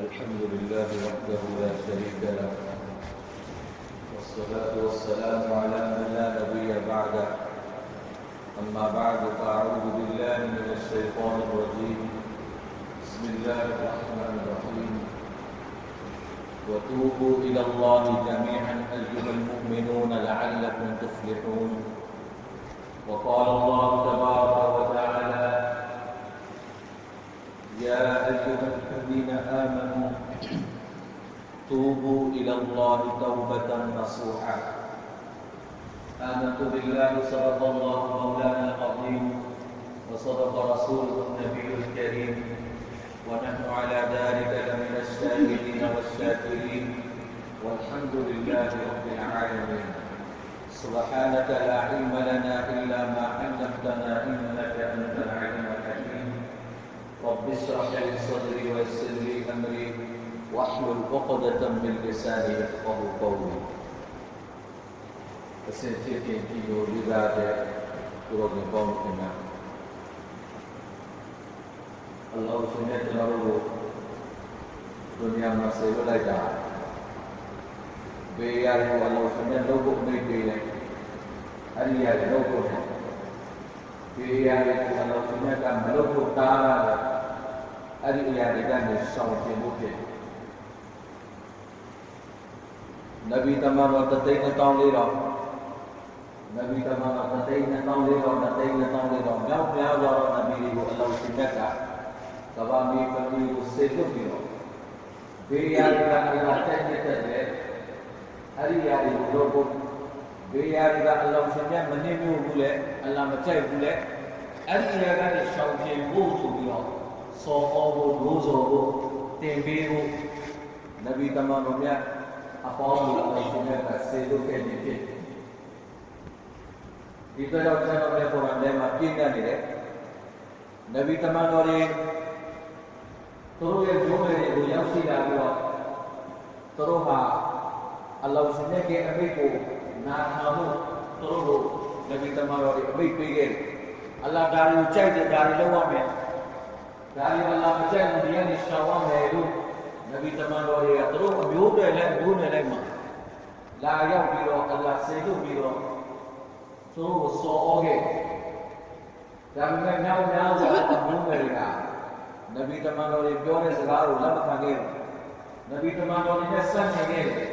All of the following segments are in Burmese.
الحمد لله وحده لا شريك له. والصلاة والسلام على من لا نبي بعده. أما بعد فأعوذ بالله من الشيطان الرجيم. بسم الله الرحمن الرحيم. وتوبوا إلى الله جميعا أيها المؤمنون لعلكم تفلحون. وقال الله تبارك وتعالى يا أيها الذين آمنوا. توبوا إلى الله توبة نصوحا. آمنت بالله صدق الله مولانا العظيم وصدق رسوله النبي الكريم. ونحن على ذلك لمن الشاهدين والشاكرين. والحمد لله رب العالمين. سبحانك لا علم لنا إلا ما علمتنا إنك أنت العليم. رب اشرح لي صدري ويسر لي أمري واحلل عقدة من لساني يفقهوا قولي. Sentite in Dio guidate quello che compie Allah subhanahu wa ta'ala دنیا سے بلا جا بے یار کو اللہ اس نے لوگوں میں دے رہے ارے یار لوگوں بے یار کو اللہ اس نے کا ملوک تارا အလ္လာဟ်ရှင်ရဲ့လုပ်ဖို့မိတ်ပေးတယ်အဲ့ဒီရတယ်လုပ်ဖို့တယ်ဘေးရတယ်အလ္လာဟ်ရှင်ရဲ့ကမလုပ်ဖို့တားတာအဲ့ဒီအရာတွေကနေဆောင်ကျင်ဖို့ဖြစ်တယ်နဗီတမန်တော်တသိန်းတောင်းလေးတော်နဗီတမန်တော်တသိန်းတောင်းလေးတော်တသိန်းတောင်းလေးတော်မြောက်များစွာသောနဗီတွေကိုအလောင်းရှင်မြတ်ကကဘာမီပတိကိုစေလွတ်ပြီးတော့ဘေးရာတွေကအလာတက်တက်တဲ့အဲ့ဒီရာတွေကိုလုပ်ဖို့ဘေးရာတွေကအလောင်းရှင်မြတ်မနှိမ့်မျိုးဘူးလေအလာမကြိုက်ဘူးလေအဲ့ဒီရာကနေရှောင်ပြေဖို့ဆိုပြီးတော့ စောဟောဖို့လို့ဆိုဖို့တင်ပေးဖို့နဗီတမန်တော်မြတ်အပေါင်းကိုအလောင်းရှင်မြတ်ကစေလွတ်ခဲ့ခြင်းဖြစ်တယ်ဒီတော့ကျွန်တော်လည်းကုရ်အာန်ထဲမှာပြည့်နေတယ်နဗီတမန်တော်တွေသူတို့ရဲ့ဂျုံးတွေကိုရောက်ရှိလာပြီးတော့သူတို့ဟာအလောင်းရှင်ရဲ့အမိတ်ကိုနာခံမှုသူတို့ကိုနဗီတမန်တော်တွေအမိတ်ပေးခဲ့တယ်အလ္လာဟ်ဒါကိုကြိုက်တဲ့ဒါတွေလုပ်ရမယ် ဒါတွေအလ္လာဟ်မကြိုက်ဘူးဒီကနေရှောင်ရမယ်လို့နဗီတမန်တော်တွေကသူတို့အမျိုးတွေလည်းအမျိုးတွေလည်းမှာလာရောက်ပြီးတော့အလ္လာဟ်စေလွတ်ပြီးတော့သူတို့ကိုစော်ဩခဲ့ဒါပေမဲ့နောက်များစွာအမျိုးတွေကနဗီတမန်တော်တွေပြောတဲ့စကားကိုလက်မခံခဲ့ဘူးနဗီတမန်တော်တွေနဲ့ဆက်နေခဲ့တယ်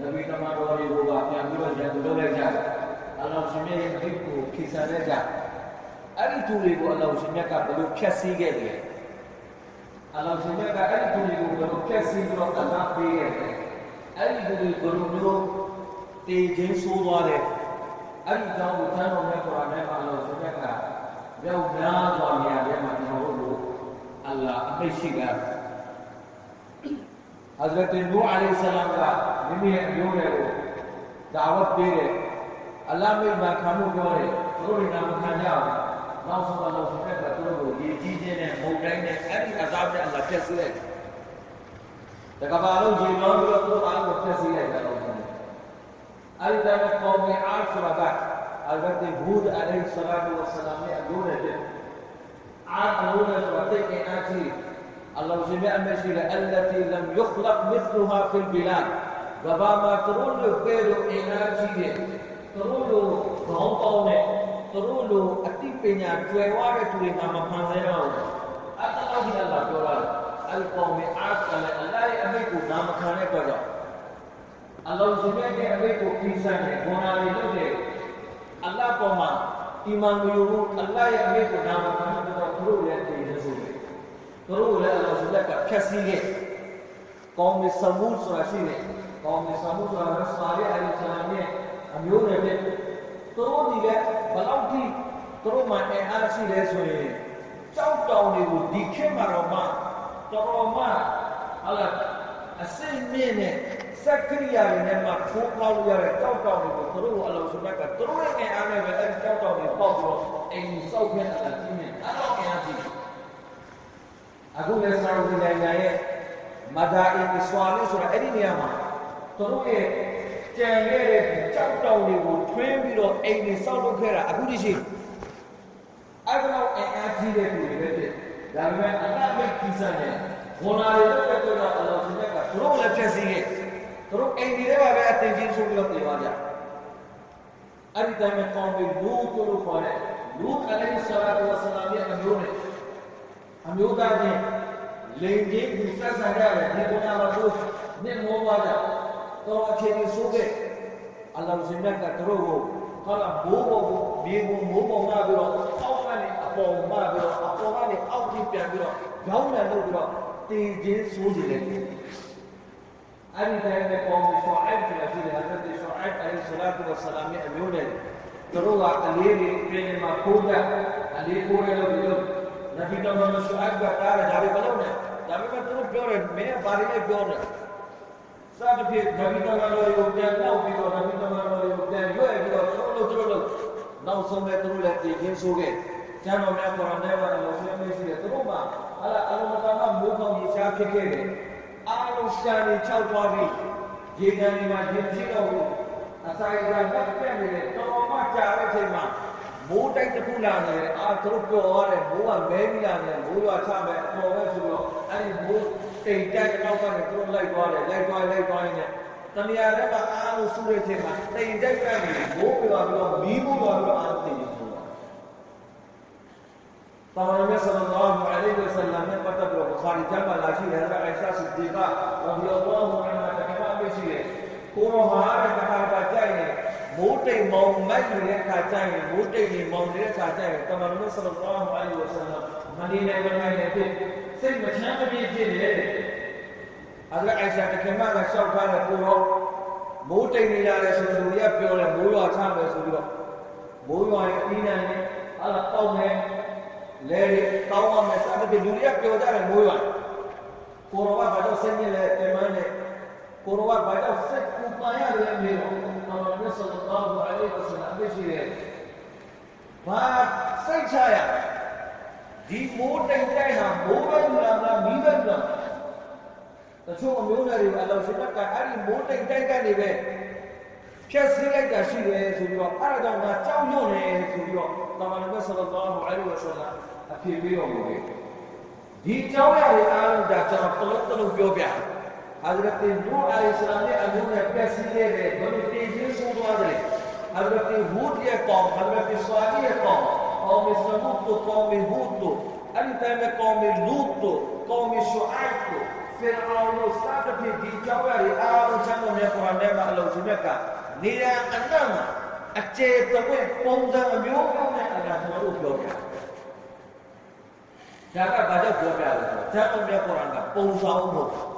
နဗီတမန်တော်တွေကိုကပြန်ပြီးတော့ရန်သူလုပ်လိုက်ကြတယ်အလ္လာဟ်ရှင်ရဲ့အဖြစ်ကိုခိဆန်လိုက်ကြအဲ့ဒီသူတွေကိုအလ္လာဟ်ရှင်မြတ်ကဘယ်လိုဖျက်ဆီးခဲ့တယ် အလ္လာဟ်ရှင်မြတ်ကအဲ့ဒီသူတွေကိုဘယ်လိုဖျက်ဆီးပြီးတော့အနာပေးခဲ့တယ်အဲ့ဒီသူတွေဘယ်လိုမျိုးတည်ခြင်းဆိုးသွားတယ်အဲ့ဒီကြောင့်ကိုတန်းတော်မြတ်ကုရ်အာန်ထဲမှာလို့ဆိုရကရောက်များစွာနေရာထဲမှာကျွန်တော်တို့အလ္လာဟ်အမိတ်ရှိက حضرت نوح علیہ السلام ကမိမိရဲ့အမျိုးတွေကိုဒါဝတ်ပေးတယ်အလ္လာဟ်မိတ်မှာခံမှုပြောတယ်သူတို့ مبتزلات daga baron girman ruwa ان an mubtazila da rauni an da maqami asra ba albatta hud alayhi salatu wassalam ne aduna da عقلنا تعطيك آتي. الله جميع المشيلة التي لم يخلق مثلها في البلاد. وبما ترول غير إناتي ترول غنطون ترول أتيبنا تويوارة ترينا نعم، مفانزينا أتلاقي الله تعالى القوم عاد اللہ ابھی کو نام کھانے پر جاؤ۔ اللہ زمین کے ابھی کو کیسن ہے ہونا لے لو اللہ کو ماں ایمان یورو اللہ ابھی کو نام کھانے پر کرو لے تے رسول کرو لے اللہ زمین کا کیسی ہے۔ قوم سمود سراشی نے قوم سمود اور صالح علیہ السلام نے امیوں نے تے کرو دی لے بلاو تھی کرو ماں، اے آرسی لے سوئے چاو ٹاؤنے وہ دیکھے مرمان တို့မှအင်အားရှိလဲဆိုရင်ကြောက်တောင်တွေကိုဒီခေတ်မှာတော့မှတော်တော်မှဟာလာအစင်းမြင့်နဲ့စက်ကိရိယာတွေနဲ့မှထိုးပေါက်ရတဲ့ကြောက်တောင်တွေကိုသူတို့အလောစုလက်ကသူတို့ရဲ့အင်အားနဲ့ပဲအဲဒီကြောက်တောင်တွေပေါက်ပြီးတော့အိမ်ကိုစောက်ခဲတာကြီးနေအဲ့တော့အင်အားကြီးအခုလည်းစာရင်းနိုင်ငံရဲ့မဒါအင်ဆွာလီဆိုတာအဲ့ဒီနေရာမှာသူတို့ရဲ့ကြံခဲ့တဲ့ကြောက်တောင်တွေကိုထွင်းပြီးတော့အိမ်တွေစောက်လုပ်ခဲ့တာအခုတည်းရှိအဲ့တော့အင်အားကြီးတဲ့လူတွေပဲ 그다음에 안나의 기사네 고나리도 빼고나 알아서니까 도로 랩체시게 도로 앵기래가 왜 아테진 소리가 되와냐 ابھی تمہیں قوم لوت اور پڑھے لوت علیہ السلام والسلام یہ امیر ہے امیر کا نے لیں گے دوسرا سارا ہے یہ بنا رسول نے مو واجا تو اچھے نہیں سو گئے اللہ زندہ کا کرو وہ လိန်ကြီးသူဆက်ဆံကြတယ်ဒီကုနာမှာသူနေမောသွားကြတော့အခြေအနေဆိုးခဲ့အလ္လာဟ်ရှင်မြတ်ကသူတို့ကိုဟာလာဘိုးဘိုးဒီဘိုးမိုးပုံမှာပြီးတော့အောက်ကနေအပေါ်မှာပြီးတော့အပေါ်ကနေအောက်ကြီးပြန်ပြီးတော့ခေါင်းနဲ့လုပ်ပြီးတော့တည်ခြင်းဆိုးစေတယ်အဲ့ဒီတိုင်းပဲပေါ်ပြီးရှောအိုက်ကျရှိတယ်ဟဇရတ်ရှောအိုက်အလိုင်ဆလာတ်ဝဆလာမ်ရဲ့အမျိုးနဲ့သူတို့ကအလေးတွေပြင်မှာခိုးကြအလေးခိုးရလို့ဒီလိုနဗီတော်မရှောအိုက်ကတားတယ်ဒါပဲမလုပ်နဲ့ဒါပေမဲ့သူတို့ပြောတယ်မင်းကဘာတွေလဲပြောတယ် စသဖြင့်နဗီတော်တော်ကိုပြန်တော့ပြီးတော့နဗီတော်တော်ကိုပြန်ရွက်ပြီးတော့သူတို့တို့တို့နောက်ဆုံးပဲသူတို့လည်းတည်ခြင်းဆိုးခဲ့ကျမ်းတော်များကုရ်အာန်ထဲမှာလောဆွေးမရှိတယ်သူတို့မှာအလားအလုံးစုံကမိုးကောင်းကြီးရှားဖြစ်ခဲ့တယ်အားလုံးစံနေ၆သွားပြီးရေကန်ဒီမှာရင်ရှိတော့ဘူးအစာရကတက်ပြက်နေတယ်တော်မှကြာတဲ့အချိန်မှာ မိုးတိုက်တစ်ခုလာနေတယ်အာသူတို့ပြောရတယ်မိုးကမဲပြီးလာတယ်မိုးရွာချမယ်အပေါ်ပဲဆိုတော့အဲ့ဒီမိုးတိမ်တိုက်တစ်နောက်ကနေသူတို့လိုက်သွားတယ်လိုက်သွားလိုက်သွားနေတယ်တမယာရက်ကအားလို့ဆူတဲ့ချိန်မှာတိမ်တိုက်ကနေမိုးပြွာပြီးတော့မီးဖို့ရွာပြီးတော့အားသိနေတယ်ပါရမီဆလ္လာဟူအလိုင်းဝဆလမ်ရဲ့ပတ်သက်လို့ဘုခါရီကျမ်းမှာလာရှိတဲ့ဟာအိရှာဆစ်ဒီကာရဒီအလ္လာဟူအန်ဟာတကမပေးရှိတယ်ကိုရောဟာတကတာကြိုက်တယ် မိုးတိမ်မောင်မိုက်နေတဲ့ခါကြိုက်ရင်မိုးတိမ်နေမောင်နေတဲ့ခါကြိုက်ရင်တမန်တော်ဆလ္လာလာဟူအလိုင်းဝဆလမ်မဒီနဲ့ဝင်နေတဲ့ဖြစ်စိတ်မချမ်းမပြေဖြစ်နေတယ်။အဲ့ဒါအိုင်ရှာတခင်မကလျှောက်ထားတဲ့ကိုရောမိုးတိမ်နေရတယ်ဆိုလူတွေကပြောတယ်မိုးရွာချမယ်ဆိုပြီးတော့မိုးရွာရင်ပြီးနိုင်တယ်အဲ့ဒါတောက်မယ်လဲတွေတောင်းရမယ်စသဖြင့်လူတွေကပြောကြတယ်မိုးရွာကိုရောကဘာလို့စိတ်ညစ်လဲတင်မန်းနဲ့ကိုရောကဘာလို့စိတ်ပူပန်ရတယ်မေ ရောအမှန်တည်းဆလ္လာဟူအလိုင်းဝဆလမ်အဖြစ်ရှိတယ်ဘာစိတ်ချရဒီမိုးတိမ်တိုက်တာမိုးပဲလာမလားမီးပဲလာတချို့အမျိုးသားတွေအလောရှိတကအဲ့ဒီမိုးတိမ်တိုက်ကနေပဲဖြတ်စည်းလိုက်တာရှိတယ်ဆိုပြီးတော့အဲ့ဒါကြောင့်ငါကြောက်ရွံ့နေဆိုပြီးတော့တမန်တော်ဆလ္လာဟူအလိုင်းဝဆလမ်အဖြစ်ပြီးတော်မူတယ်ဒီကြောင်းရတဲ့အားလုံးဒါကျွန်တော်တလုံးတလုံးပြောပြတယ် حضرت نو علیہ السلام نے انہوں نے اپنے سیلے دے بلو تیزیر سو دعا دے حضرت ہوت یہ قوم، حضرت سواجی یہ قوم قوم سمود تو، قوم ہوت تو انتہ میں قوم لوت تو، قوم شعائق تو۔ پھر آنو ساتھ اپنی دی چاہوے رہی آنو چاہوے میں قرآن نیمہ اللہ علیہ وسلم کا نیرے آنگا ما اچھے تکوے پونزا امیوں کے انہیں اگر ہمارے اوپیوں کے آنے جاگر بجا جو پہ آگے جاگر میں قرآن کا پونزا امیوں کے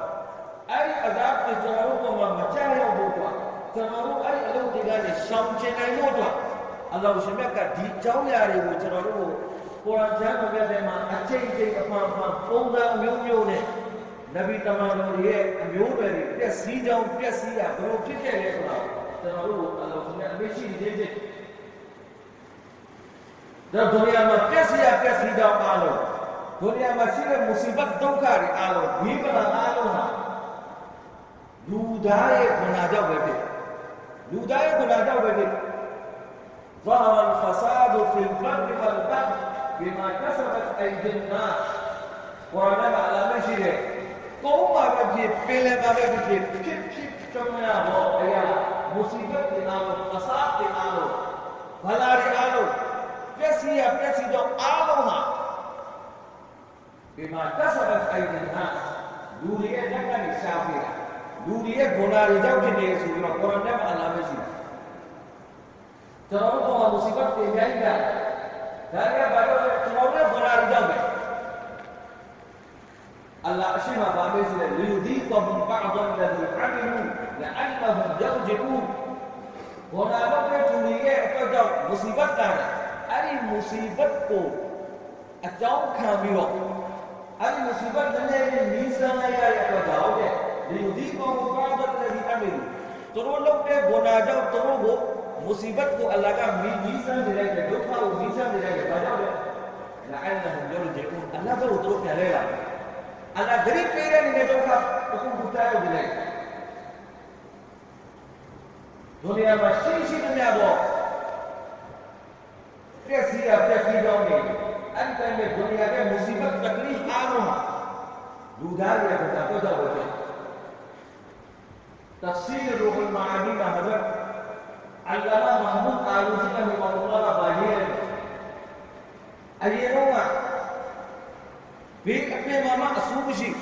အဲ့ဒီအဇာဘ်တွေကျွန်တော်တို့ဘုံမှာမကြောက်ရောက်ဘူးကွာကျွန်တော်တို့အဲ့ဒီအလုပ်တွေကနေရှောင်ကျင်နိုင်ဖို့အတွက်အလောရှင်မြတ်ကဒီအကြောင်းအရာတွေကိုကျွန်တော်တို့ကိုရန်ကျမ်းမြတ်ထဲမှာအချိန်ချင်းအမှန်မှန်ပုံစံမျိုးမျိုးနဲ့နဗီတမန်တော်ရဲ့အမျိုးတွေပျက်စီးကြောင်းပျက်စီးတာဘယ်လိုဖြစ်ခဲ့လဲဆိုတာကျွန်တော်တို့အလောရှင်မြတ်အမေရှိနေခြင်းဒါဒုနီယာမှာပျက်စီးရပျက်စီးကြောင်းအားလုံးဒုနီယာမှာရှိတဲ့မူစီဘတ်ဒုက္ခတွေအားလုံးဒီကလာအားလုံးဟာ لودای گناهجو بده لودای گناهجو بده ظهر الفساد في البر والبحر بما كسبت أيدي الناس. وعلم على مجده. قوم بجي بلا بجي كيف كيف چمنا هو يا مصیبت کے نام فساد کے نام بھلا کے آلو پیسی یا پیسی جو آلو ہاں بما كسبت أيدي الناس. لوريه نكني လူတွေရဲ့ဂုဏတွေကြောင့်ဖြစ်နေဆိုပြီးတော့ကုရ်အာန်ထဲမှာအလ္လာဟ်ပဲရှိတယ်ကျွန်တော်တို့ကမူစီဘတ်တွေကြိုက်တာဒါကဘာလို့လဲကျွန်တော်တို့ဂုဏတွေကြောင့်ပဲအလ္လာဟ်အရှိမဘာမေးစလဲလူဒီကဘုံဘာဒ်လဒီအမီလူလာအန်နဟူယောဂျီူဂုဏလုပ်တဲ့သူတွေရဲ့အတွက်ကြောင့်မူစီဘတ်တာအဲ့ဒီမူစီဘတ်ကိုအကြောင်းခံပြီးတော့အဲ့ဒီမူစီဘတ်နည်းနည်းနီးစမ်းလိုက်ရတဲ့အတွက်ကြောင့် یوزیکم غابت الذی امن تو وہ لوگ کے بنا جو تو وہ مصیبت کو اللہ کا میزان دے رہا ہے جو تھا وہ میزان دے رہا ہے بجا رہا لعلہم یرجعون۔ اللہ کو تو کہہ رہا ہے اللہ غریب کہہ رہا ہے نہیں تو کا اس کو بتا دے رہا ہے دنیا میں شیشی دنیا وہ کیسی ہے کیسی جاؤں گے۔ انت میں دنیا کے مصیبت، تکلیف آ رہا ہوں۔ دودھا گیا بتا تو جاؤ جاؤ تفسير روح المعاني هذا علامة محمود عروسي رحمه الله بعير أي روما في أبي ماما أسوق شيء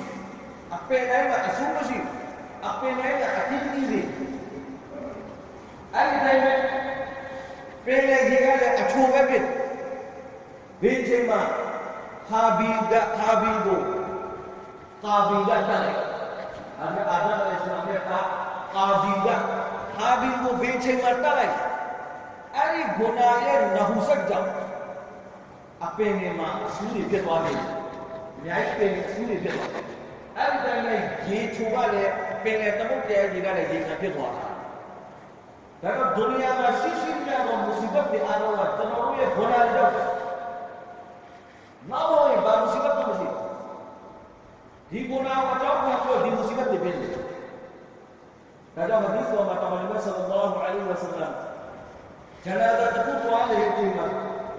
أبي نايا أسوق شيء أبي نايا أكيد كذي أي دايما بيلا جيجا أشوف بيت بيت ما حبيبة حبيبو قابلة تاني أنا أنا إسمه تاني အာဘီဝတ်ဟာဘီကိုဘေးချိန်မှာတတ်လိုက်အဲ့ဒီဂုဏရဲ့နဟုဆက်ကြောင့်အပင်ငယ်မှာအဆူးတွေဖြစ်သွားတယ်။မြိုက်ပင်အဆူးတွေဖြစ်သွားတယ်။အဲ့ဒီတိုင်းလည်းရေချိုကလည်းပင်လည်းသမုတ်တရားကြီးကလည်းရေခံဖြစ်သွားတာ။ဒါကဒုနီယာမှာရှိရှိကြသောမူစီဘတ်တွေအားလုံးကကျွန်တော်တို့ရဲ့ဂုဏကြောင့်မဟုတ်ဘာမူစီဘတ်မှမရှိဘူး။ဒီဂုဏအကြောင်းကိုဒီမူစီဘတ်တွေဖြစ်တယ် هذا حديث وما كما صلى الله عليه وسلم. جنازة تفوت عليه القيمة.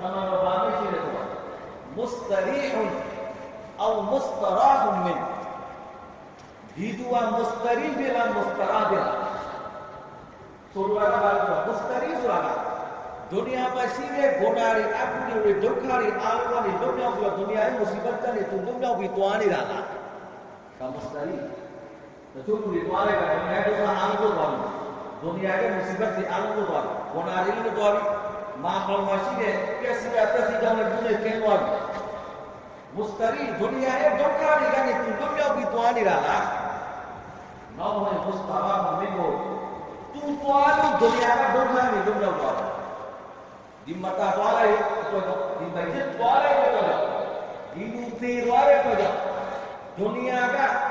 كما ربامي في رضوان مستريح أو مستراح منه هدوى مستريح بلا مستراح بلا مستريح بلا দুনিয়াবাসীরে গোনারি আগুনি ওরে দোকারি আলমানি দুনিয়া গুলো দুনিয়ায় মুসিবত কানে তু দুনিয়া বিতোয়ানি রাখা সমস্তারি تشوف الرضوان لكن هناك اخرى عالم الرضوان دنيا هي مصيبه لعالم الرضوان ونار الرضوان ما قام ماشي به كسب اتسي دون الدنيا كان واجب مستري دنيا هي دوكاري يعني تنتمي او بيتوان لا لا نو هو مستوى منكو تو طوال دنيا هي دوكاري دنيا واجب دي متا طوال هي تو دي بيت طوال هي تو دي نتي طوال هي تو دنيا کا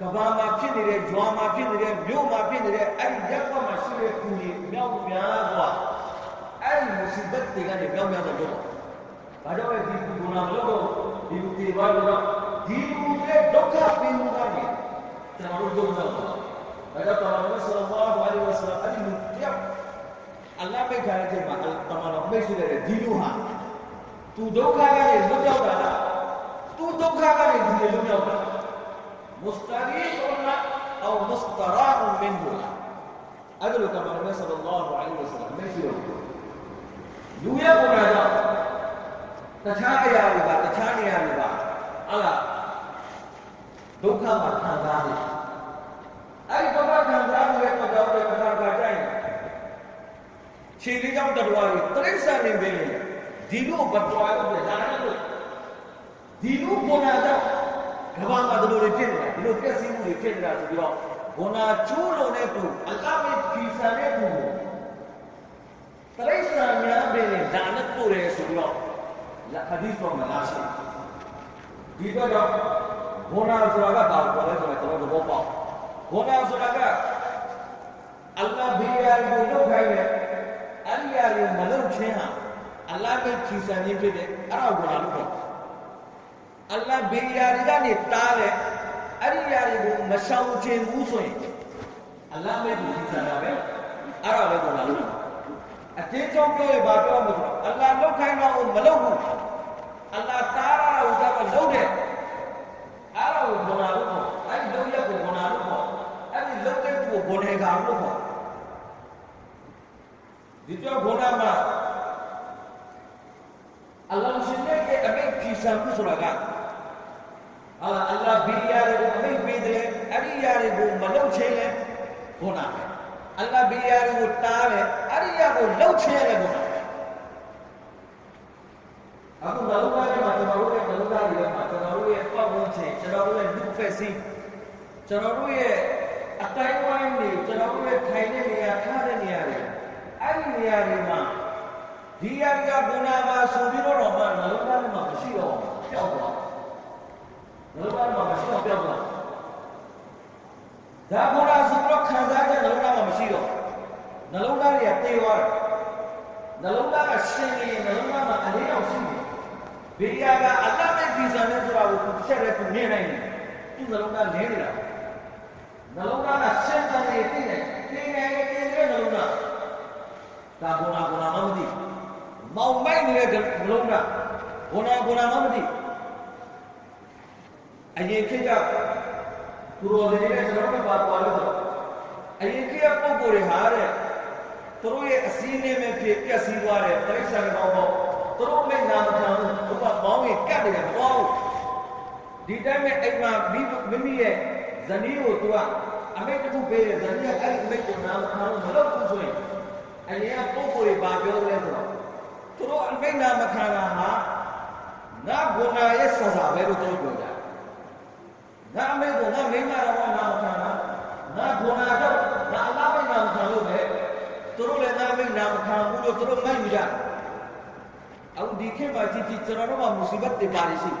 ကဘာမှာဖြစ်နေတဲ့ဂျွာမှာဖြစ်နေတဲ့မြို့မှာဖြစ်နေတဲ့အဲ့ရက်ကမှရှိတဲ့ကုကြီးမြောက်များစွာအဲ့ဒီမစ္စဘတ်တွေကလည်းမြောက်များစွာတော့ဘာကြောင့်လဲဒီကုကနာမလို့တော့ဒီကုတီဘာလို့လဲဒီကုကရဲ့ဒုက္ခပင်ကကြီးကျွန်တော်တို့တို့ကဘာကြောင့်လဲဆလ္လာဟူအလိဝါဆလမ်အဒီမူတျာအလ္လာဟ်ပဲခါရတဲ့မှာအတမတော်ပဲရှိတဲ့ဒီလူဟာသူဒုက္ခကနေလွတ်ရောက်တာလားသူဒုက္ခကနေဒီလေလွတ်ရောက်တာလား مستريح أو مستراع منه. أدل كما النبي صلى الله عليه وسلم. ماشي يويا بنادا تشاء يا ربا تشاء يا ربا على دوكا ما كان داري أي بابا كان داري ويا بابا ويا بابا كان ခြေလေးကြောင့်တတော်ရီတရိစ္ဆာန်နေပြီဒီလိုဘတော်ရုပ်ပြဒါနဲ့ဒီလိုပေါ်လာတော့ ကဘာမှာဒီလိုတွေဖြစ်နေတာဒီလိုပြည့်စည်မှုတွေဖြစ်နေတာဆိုပြီးတော့ဘောနာချိုးလုံးတဲ့သူအလ္လာဟ်ရဲ့ဖြီဆန်တဲ့သူကိုတရိစ္ဆာန်များပင်ဒါနတ်ပို့တယ်ဆိုပြီးတော့လာဟဒီသ်တော်မှာလာရှိဒီတော့ဘောနာဆိုတာကဘာကိုလဲဆိုတော့ကျွန်တော်တို့ပေါ့ဘောနာဆိုတာကအလ္လာဟ်ဘေးရကိုလုပ်ခိုင်းတယ်အလ္လာဟ်ရဲ့မလုပ်ခြင်းဟာအလ္လာဟ်ရဲ့ဖြီဆန်ခြင်းဖြစ်တယ်အဲ့ဒါကိုဘောနာလို့ခေါ် အလ္လာဟ်ဘေးရာတွေကနေတားတယ်အဲ့ဒီရာတွေကိုမရှောင်ကျင်ဘူးဆိုရင်အလ္လာဟ်ပဲသူကြီးစံတာပဲအဲ့ဒါပဲပေါ်လာလို့အတင်းချုံပြောရပါပြောမှာဆိုအလ္လာဟ်လောက်ခိုင်းတော့မလုပ်ဘူးအလ္လာဟ်တားရတာကိုကလုပ်တယ်အဲ့ဒါကိုပေါ်လာလို့ပေါ့အဲ့ဒီလုပ်ရက်ကိုပေါ်လာလို့ပေါ့အဲ့ဒီလုပ်တဲ့ကိုပေါ်နေကြလို့ပေါ့ဒီတော့ဘောနာမှာအလ္လာဟ်ရှင်ရဲ့အမိတ်ကြီးစံမှုဆိုတာက အာအလ္လာဟ်ဘေးရာကိုအမိတ်ပေးတယ်အဲ့ဒီရာရာတွေကိုမလုပ်ချင်းလဲဂုဏပဲအလ္လာဟ်ဘေးရာတွေကိုတားတယ်အဲ့ဒီရာကိုလုပ်ချင်းလဲဂုဏအခုဘလုံးသားတွေမှာကျွန်တော်တို့ရဲ့ဘလုံးသားတွေမှာကျွန်တော်တို့ရဲ့ပတ်ဝန်းကျင်ကျွန်တော်တို့ရဲ့လူဖက်စီကျွန်တော်တို့ရဲ့အတိုင်းဝိုင်းတွေကျွန်တော်တို့ရဲ့ထိုင်တဲ့နေရာထားတဲ့နေရာတွေအဲ့ဒီနေရာတွေမှာဒီအရာကဘုနာပါဆိုပြီးတော့မှနှလုံးသားထဲမှာမရှိတော့ဘူးပျောက်သွား နှလုံးသားထဲမှာမရှိတော့ပျောက်သွားဒါဘုရားဆိုတော့ခံစားချက်နှလုံးသားမှာမရှိတော့နှလုံးသားတွေကတေသွားတယ်နှလုံးသားကရှင်နေရင်နှလုံးသားမှာအလေးအောင်ရှိတယ်ဘေးရာကအလ္လာဟ်ရဲ့ဒီဇိုင်းနဲ့ဆိုတာကိုသူတစ်ချက်တည်းသူမြင်နိုင်တယ်သူနှလုံးသားလင်းနေတာနှလုံးသားကရှင်တန်နေသိတယ်သိနေတယ်သိတဲ့နှလုံးသားဒါဘုနာဘုနာမမသိမောင်မိုက်နေတဲ့နှလုံးသားဘုနာဘုနာမမသိ အရင်ခေတ်ကသူတော်စင်တွေကျွန်တော်တို့ကပါသွားလို့ဆိုတော့အရင်ခေတ်ကပုံကိုယ်တွေဟာတဲ့သူတို့ရဲ့အစည်းအဝေးမဲ့ဖြစ်ပြက်စီးသွားတယ်တိရစ္ဆာန်ကောင်းကောင်းသူတို့မိတ်နာမခံဘူးဘုရားမောင်းရင်ကတ်တယ်မတော်ဘူးဒီတိုင်းမဲ့အိမ်မှာမိမိမိရဲ့ဇနီးကိုသူကအမိတ်တစ်ခုပေးတယ်ဇနီးကအဲ့ဒီအမိတ်ကိုနာမခံဘူးမလုပ်ဘူးဆိုရင်အရင်ကပုံကိုယ်တွေပါပြောလဲဆိုတော့သူတို့အမိတ်နာမခံတာဟာငါဂုဏရဲ့ဆစာပဲလို့သူတို့ပြောကြတယ် ငါအမေကငါမိမတော်နာမခံတာငါဂုဏတော့ငါအလားမိတ်နာမခံလို့ပဲသူတို့လည်းငါမိတ်နာမခံဘူးလို့သူတို့မိုက်ကြတယ်အခုဒီခေတ်မှာကြည့်ကြည့်ကျွန်တော်တို့ကမုစီဘတ်တွေပါရရှိ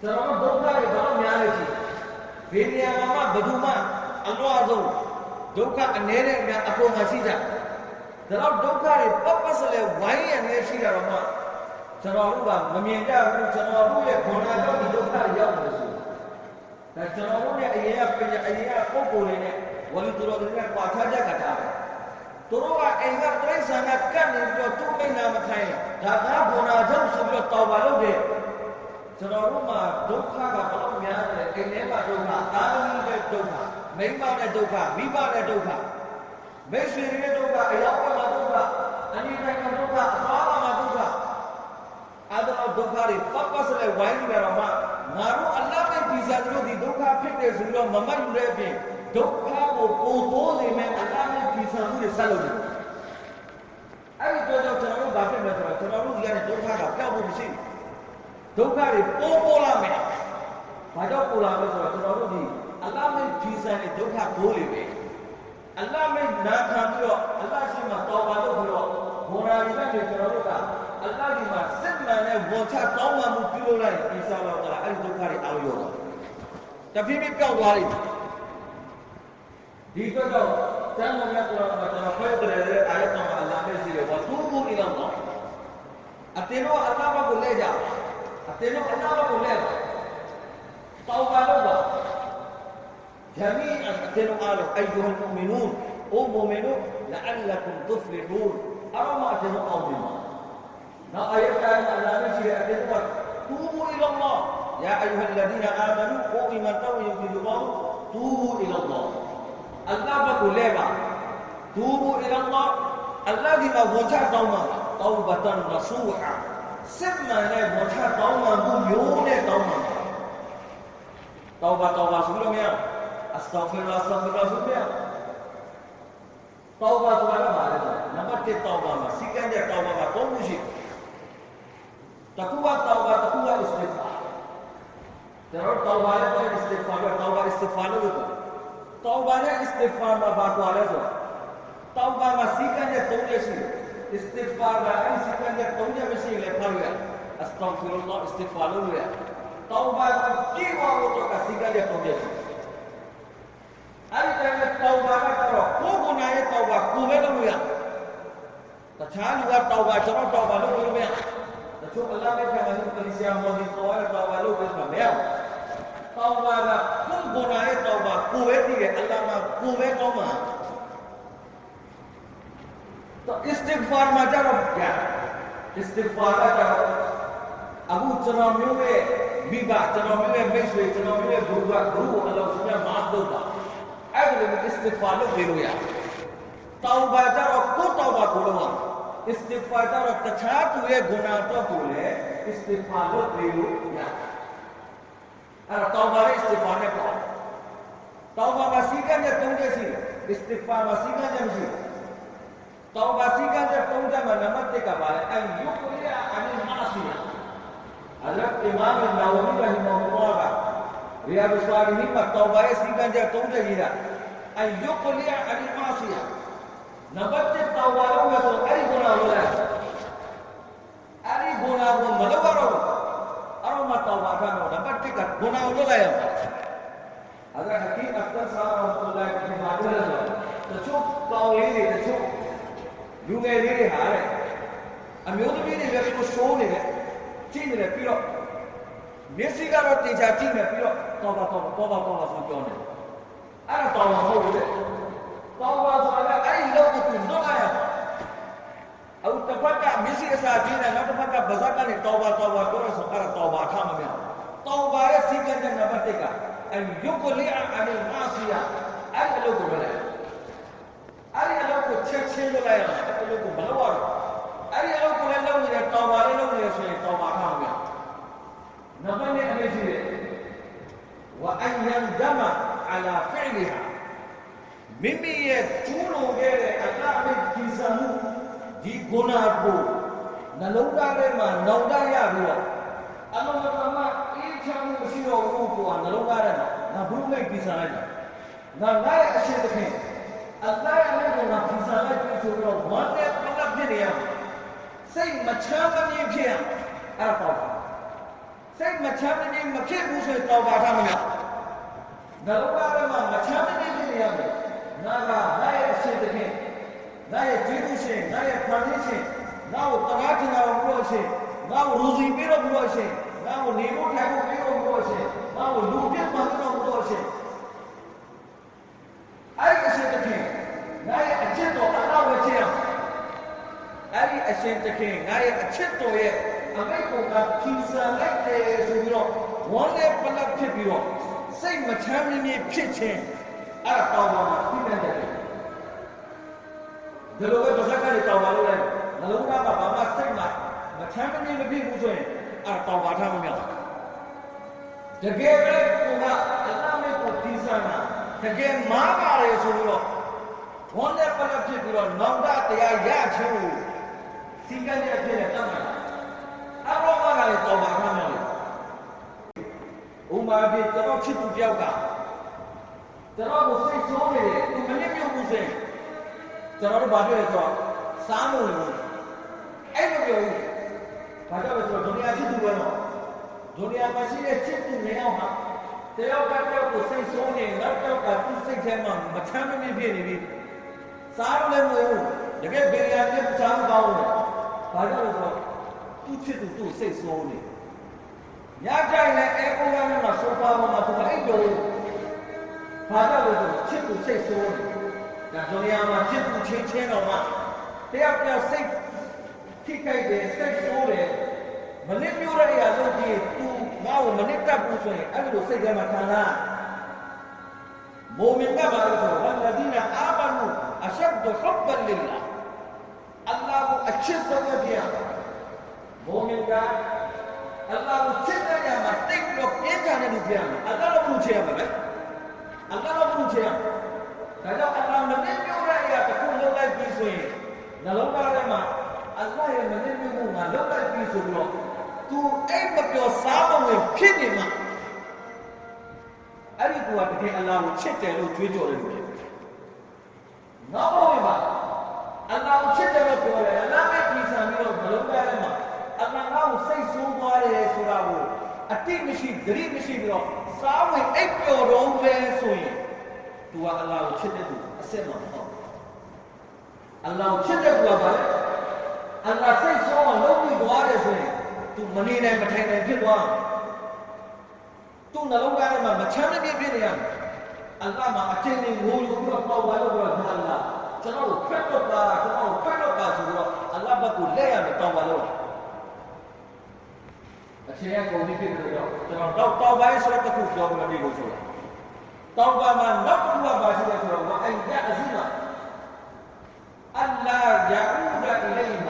ကျွန်တော်တို့ဒုက္ခတွေတော့များနေရှိဘေးနေရာမှာဘယ်သူမှအလွှာဆုံးဒုက္ခအနည်းနဲ့အများအပေါ်မှာရှိကြဒါတော့ဒုက္ခတွေပပစလဲဝိုင်းရနေရှိတာတော့မှ ကျွန်တော်တို့ကမမြင်ကြဘူးကျွန်တော်တို့ရဲ့ခန္ဓာကြောင့်ဒီဒုက္ခရောက်နေဆိုဒါကျွန်တော်တို့ရဲ့အရင်ကပညာအရင်ကပုံကိုယ်လေးနဲ့ဝလီသူတော်တွေနဲ့ပွာချကြကြတာပဲသူတို့ကအိမ်ကတိရစ္ဆာန်ကကတ်နေပြီးတော့သူ့မိနာမခိုင်းဒါကဘုံနာကြောင့်ဆိုပြီးတော့တောင်းပါလို့တယ်ကျွန်တော်တို့မှာဒုက္ခကဘယ်လိုများလဲအိမ်ထဲမှာဒုက္ခသာသမီရဲ့ဒုက္ခမိန်းမရဲ့ဒုက္ခမိဘရဲ့ဒုက္ခမိတ်ဆွေရဲ့ဒုက္ခအယောက်ကမှာဒုက္ခအနိဒိုင်ကဒုက္ခအသွားကမှာဒုက္ခ အဲ့ဒါဒုက္ခတွေပပစလဲဝိုင်းနေတော့မှငါတို့အလ္လာဟ်ရဲ့ဒီဇာတို့ဒီဒုက္ခဖြစ်တယ်ဆိုတော့မမတ်ယူတဲ့အပြင်ဒုက္ခကိုပို့ပိုးစေမဲ့အလ္လာဟ်ရဲ့ဒီဇာမှုတွေဆက်လုပ်တယ်အဲ့ဒီတော့ကျွန်တော်တို့ဘာဖြစ်မလဲဆိုတော့ကျွန်တော်တို့ဒီကနေဒုက္ခကပျောက်ဖို့မရှိဘူးဒုက္ခတွေပိုးပိုးလာမယ်ဘာကြောင့်ပိုးလာလဲဆိုတော့ကျွန်တော်တို့ဒီအလ္လာဟ်ရဲ့ဒီဇာနဲ့ဒုက္ခကိုးလေပဲအလ္လာဟ်ရဲ့နာခံပြီးတော့အလ္လာဟ်ရှိမှတောင်းပါလို့ပြီးတော့ဘောရာရီကနေကျွန်တော်တို့က အလ္လာဟ်ဒီမှာစစ်မှန်တဲ့ဝန်ချတောင်းပန်မှုပြုလုပ်လိုက်ရင်အစ္စလာမ်ကအဲ့ဒီဒုက္ခတွေအောက်ရောက်တော့တဖြည်းဖြည်းပျောက်သွားလိမ့်မယ်ဒီတော့ကျမ်းဂန်မြတ်ကုရ်အာန်မှာကျွန်တော်ဖွဲ့တယ်တဲ့အာယတ်တော်မှာအလ္လာဟ်ပဲရှိတယ်ဝါတူဘူအီလာလ္လာဟ်အတင်းတော့အလ္လာဟ်ဘက်ကိုလဲကြအတင်းတော့အလ္လာဟ်ဘက်ကိုလဲပါတောင်းပါလို့ပါ جميعا قالوا ايها المؤمنون او مؤمنون لعلكم تفلحون ارى ما تنو عظيما نا ما يفعل على نفسه أحدكم توبوا إلى الله. يا أيها الذين آمنوا أقيم النوم في جبار توبوا إلى الله. الله بقول لما توبوا إلى الله. الذي ما وجع دوما توبة نصوحا سمى لا وجع دوما بيون دوما توبة توبة سورة ميا أستغفر الله أستغفر الله سورة ميا توبة توبة ما عليك توبة ما. سيكن تي توبة ما. كم مشي تقوی توبہ تقوی استغفار. در اور توبہ ہے پر استغفار ہے توبہ استغفار ہے توبہ ہے استغفار میں بات والا جو توبہ میں سیکھا جائے تو جیسی استغفار میں آئی سیکھا جائے تو جیسی لے پھر گیا استغفر اللہ استغفار ہو گیا. توبہ میں کی وہ تو کا سیکھا جائے تو جیسی ارے تیرے توبہ میں کرو کو گناہ توبہ کو بھی لگویا تو چھان ہوا توبہ چھو توبہ لگویا جو اللہ نے پیغمبر پر سے ہمیں قوال باوالو کے سمیا توبہ لا کم گناہ توبہ کوے دیے اللہ ما کوے توبہ تو استغفار ما جرب کیا استغفار کا جرب ابو چنامیوں میں بیبا چنامیوں میں میشوے چنامیوں میں بھوگا بھوگا اللہ اس میں معاف دو گا اگلے میں استغفار لو بیرویا توبہ جرب کو توبہ کھولوا استغفار کا اور تچھات ہوئے، گناہ تو بولے استغفار کو پریو کیا اور توبہ میں استغفار میں پاؤ۔ توبہ وسیقا جب تم کیسی استغفار وسیقا جب جی توبہ وسیقا جب تم جب نمت کے کبھار ہے اے کلیا انی ماسیا حضرت امام النووی رحمہ اللہ کا۔ ریاض اسواری ہی توبہ سیکھا جب تم جب جی رہا اے کلیا انی ماسیا نبت التوبة لو يسر أري قنا ولا أري قنا قنا لو أرو أرو ما التوبة كانوا نبت تكت قنا ولا يوم هذا حكيم أكثر صار رحمة الله عليه وسلم تشوف طاولين تشوف يوم يلي هاي أم يوم يلي يشوف شوني تيني بيرو মেসিকারও তেজা চিনে পিলো তবা তবা তবা তবা সুযোগ নেই ကအယုကလီအအနီမာစီယာအဲ့ဒီလောက်ကိုပဲလေအဲ့ဒီအလောက်ကိုချက်ချင်းလုပ်လိုက်ရအောင်အဲ့ဒီလောက်ကိုမလုပ်ရဘူးအဲ့ဒီအလောက်ကိုလည်းလုပ်နေတယ်တော်ပါလေးလုပ်နေတယ်ဆိုရင်တော်ပါထားမယ်နံပါတ်2အမေရှိတယ်ဝအန်ယန်ဒမအလာဖီလီဟာမိမိရဲ့ကျူးလွန်ခဲ့တဲ့အတ္တမိတ်ကြီးစံမှုဒီဂုဏကိုနှလုံးသားထဲမှာနောင်တရပြီးတော့အလုံးစုံမှာအေး ချမ်းမှုမရှိတော့ဘူးကွာနှလုံးသားထဲမှာငါဘုရုမိတ်ကြီးစံလိုက်တာငါငါရဲ့အရှိတခင်အတ္တရဲ့နဲ့ကငါကြီးစံလိုက်ပြီးဆိုတော့ဝမ်းနဲ့ပတ်သက်ဖြစ်နေရစိတ်မချမ်းမမြင်ဖြစ်ရအဲ့ဒါတော့စိတ်မချမ်းမမြင်မဖြစ်ဘူးဆိုရင်တော့ပါထားမလားနှလုံးသားထဲမှာမချမ်းမမြင်ဖြစ်နေရမယ်ငါကငါရဲ့အရှိတခင်ငါရဲ့ကျေးဇူးရှင်ငါရဲ့ဖန်ဆင်းရှင်ငါ့ကိုတရားကျင်တော်မူလို့ရှင်ငါ့ကိုရူစီပေးတော်မူလို့ရှင် ငါ့ကိုနေဖို့ထိုင်ဖို့ပေးတော်မူလို့ရှင်ငါ့ကိုလူပြတ်မှန်တော်မူလို့ရှင်အဲ့ဒီအရှင်တခင်ငါရဲ့အချစ်တော်အနောက်ဝချင်အောင်အဲ့ဒီအရှင်တခင်ငါရဲ့အချစ်တော်ရဲ့အမိတ်ကိုကကြီးစံလိုက်တယ်ဆိုပြီးတော့ဝမ်းနဲ့ပလက်ဖြစ်ပြီးတော့စိတ်မချမ်းမမြင်ဖြစ်ခြင်းအဲ့ဒါတောင်းပါမှာသိတဲ့တယ်ဒီလိုပဲပါဇက်ကလေးတောင်းပါလို့လဲနှလုံးသားကဘာမှစိတ်မှမချမ်းမမြင်မဖြစ်ဘူးဆိုရင် အဲ့ဒါတောင်းပါထားမမြောက်တကယ်ပဲကိုကအနာမေကိုကြီးစံတာတကယ်မားပါတယ်ဆိုပြီးတော့ဝမ်းနဲ့ပလက်ဖြစ်ပြီးတော့နောင်တတရားရခြင်းကိုစီကံရဖြစ်တဲ့တတ်မှာအရောမကလည်းတောင်းပါထားမယ်ဥမာဒီကျွန်တော်ချစ်သူတယောက်ကကျွန်တော်ကိုစိတ်ဆိုးနေတယ်သူမနစ်မြုပ်ဘူးဆိုရင်ကျွန်တော်တို့ဘာပြောလဲဆိုတော့စားမလို့အဲ့လိုပြောဘူး ဘာကြောင့်လဲဆိုတော့ဒုနီယာချစ်သူပဲတော့ဒုနီယာမှာရှိတဲ့ချစ်သူနေအောင်ဟာတယောက်ကတယောက်ကိုစိတ်ဆိုးနေနောက်တစ်ယောက်ကသူ့စိတ်ထဲမှာမချမ်းမမြင်ဖြစ်နေပြီစားလို့လည်းမဟုတ်ဘူးတကယ်ဘေးရပြတ်စားမကောင်းဘူးဘာကြောင့်လဲဆိုတော့သူ့ချစ်သူသူ့စိတ်ဆိုးနေညကြိုင်လည်းအဲကုန်းကနေမှာဆိုဖာပေါ်မှာသူမအိပ်တော့ဘူးဘာကြောင့်လဲဆိုတော့ချစ်သူစိတ်ဆိုးနေဒါဒုနီယာမှာချစ်သူချင်းချင်းတော့မှတယောက်တယောက်စိတ်ထိခိုက်တယ်စိတ်ဆိုးတယ် မနစ်မျိုးတဲ့အရာလုပ်ပြီးသူငါ့ကိုမနစ်တတ်ဘူးဆိုရင်အဲ့လိုစိတ်ထဲမှာခံစားမိုမင်ကဘာလို့ဆိုတော့ဝလဒီနာအာမနူအရှဒ်ဟဘ်ဘန်လ illah အလ္လာဟ်ကိုအချစ်ဆုံးပြရမိုမင်ကအလ္လာဟ်ကိုချစ်တဲ့ညမှာတိတ်ပြီးတော့ပြင်းထန်တဲ့လူပြရမယ်အလ္လာဟ်ကိုဘုချေရမယ်ပဲအလ္လာဟ်ကိုဘုချေရမယ်ဒါကြောင့်အလ္လာဟ်မနစ်မျိုးတဲ့အရာတစ်ခုလုပ်လိုက်ပြီးဆိုရင်နှလုံးသားထဲမှာအလ္လာဟ်ရဲ့မနစ်မျိုးကိုငါလုပ်လိုက်ပြီးဆိုပြီးတော့ तू အိတ်မပြောစားမဝင်ဖြစ်နေမှာအဲ့ဒီကူကတကယ်အလ္လာဟ်ကိုချစ်တယ်လို့ကြွေးကြော်တယ်လို့ဖြစ်တယ်။နောက်ဘဝမှာအလ္လာဟ်ကိုချစ်တယ်လို့ပြောတယ်အလ္လာဟ်ရဲ့ပြည်ဆံပြီးတော့ဘလုံးသားထဲမှာအလ္လာဟ်ကိုစိတ်ဆိုးသွားတယ်ဆိုတာကိုအတိတ်မရှိဂရိမရှိပြီးတော့စားဝင်အိတ်ပျော်တော့ပဲဆိုရင် तू ကအလ္လာဟ်ကိုချစ်တဲ့သူအစစ်မှာမဟုတ်ဘူး။အလ္လာဟ်ကိုချစ်တဲ့သူကဘာလဲအလ္လာဟ်စိတ်ဆိုးအောင်လုပ်ပြီးသွားတယ်ဆိုရင် तू မနေနိုင်မထိုင်နိုင်ဖြစ်သွားသူ့နှလုံးသားထဲမှာမချမ်းမမြေ့ဖြစ်နေရမယ်အလ္လာဟ်မှာအချင်းချင်းငိုယူပြီးတော့ပေါ့ပါလို့ပြောတာအလ္လာဟ်ကျွန်တော်ကိုဖက်တော့ပါကျွန်တော်ကိုဖက်တော့ပါဆိုတော့အလ္လာဟ်ဘက်ကိုလက်ရမယ်တောင်းပါလို့အချင်းရဲ့ကုန်ပြီးဖြစ်နေတော့ကျွန်တော်တော့တောင်းပါဆိုတဲ့တစ်ခုပြောပြလို့ဆိုတာတောင်းပါမှာနောက်တစ်ခုကပါရှိတယ်ဆိုတော့ဝအိုင်ရအဇီမာအလ္လာဟ်ယာအူဒ်အီလိုင်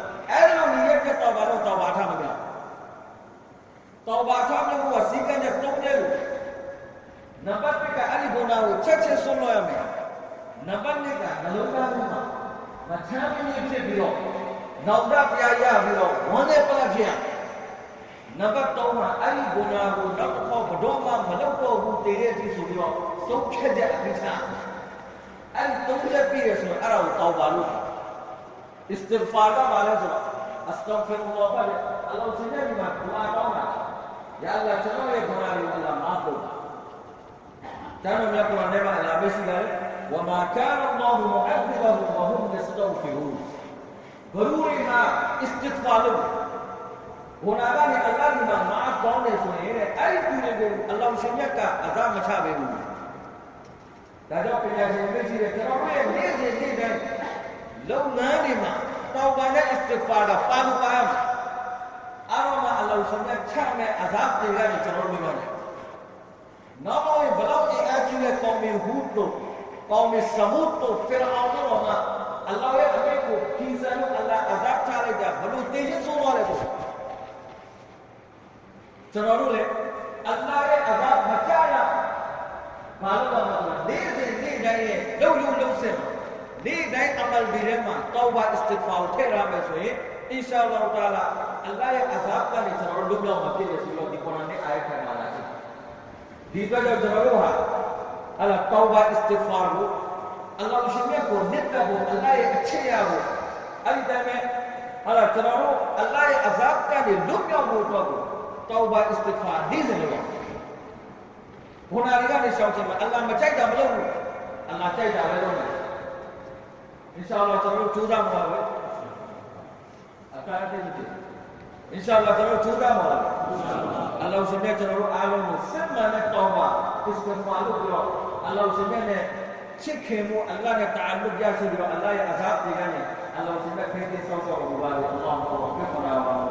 علم یہ کہ توبہ رو توبہ تھا مگا توبہ تھا مگا وسیقہ جب تم دے لو نبت پہ کہا علی بونا ہو چچے سن لو یا میں نبت نے کہا نلو کا دوں گا مچھا بھی نہیں اچھے بھی رو نوڑا پیا یا بھی رو ہونے پر جیا نبت تو ہاں علی بونا ہو نبت کو بڑھو گا ملو کو ہوں تیرے جی سو بھی رو سوکھے جا بھی چھا علی تم جب پیرے سن اراؤ توبہ لو ইস্তেগফারটা বারে যাওয়া আস্তাগফিরুল্লাহ বলে, আল্লাহ সেটা আমি মাফ দোয়া দাও না। ইয়া আল্লাহ, চলো এই গুনাহ আল্লাহ মাফ করো। কেন আমি আপনার নেমা আল্লাহ বেশি গায় وما كان الله معذبهم وهم يستغفرون غرورها استغفار গুনাহগানি আল্লাহ কি মাফ করনে শুনে এই তুলে দেন আল্লাহ সেটা কা আযাব মছাবে না তাহলে পেয়ে যাবে বেশি রে, কেন মেয়ে নিয়ে নিয়ে launa lima tauba na istighfar da faru bayan arama Allah sunna chame azab de ga chalo ni wala na mo balaw e achi ne qawmi hud to qawmi samud to fir'aun ro na Allah ya ame ko kizanu Allah azab chale da balu teje so wale to chalo ro le Allah ya azab bachana मालूम है मतलब देर से देर जाइए लो लो लो से นี่ได้อามัลบีเรมาตัวบาสติฟาวเทรามสุยอินชาอัลลอฮฺตาลาอัลลอฮฺอาซาบกันในชาวดุบลามาพิลสิลอดีกรานีอายะแห่งมาลาซีดีตัวจะจะรู้ฮะอัลลอฮฺตัวบาสติฟาวอัลลอฮฺชิมีกูนิดกับกูอัลลอฮฺอัชชียาบูอันนี้แต่เมอัลลอฮฺจะรู้อัลลอฮฺอาซาบกันในดุบลามูตัวกูตัวบาสติฟาวดีสิลอดหัวหน้าริกาในชาวชิมอัลลอฮฺมาใจจะไม่รู้อัลลอฮฺใจจะไม่รู้ အင်ရှာအလ္လာဟ်ကျွန်တော်တို့ကြိုးစားမှာပဲအကားတည်းဖြစ်အင်ရှာအလ္လာဟ်ကျွန်တော်တို့ကြိုးစားမှာလားအလ္လာဟ်ရှင်နဲ့ကျွန်တော်တို့အားလုံးကိုစစ်မှန်တဲ့တောင်းပါအစ္စဂဖာလို့ပြောအလ္လာဟ်ရှင်နဲ့ချစ်ခင်မှုအလ္လာဟ်နဲ့တာအလုရရှိပြီးတော့အလ္လာဟ်ရဲ့အဇာပ်တွေကနေအလ္လာဟ်ရှင်နဲ့ခင်ခင်ဆောက်ဆောက်လို့ပါလေအလ္လာဟ်ကိုပြတ်ခနာပါလို့တာပါ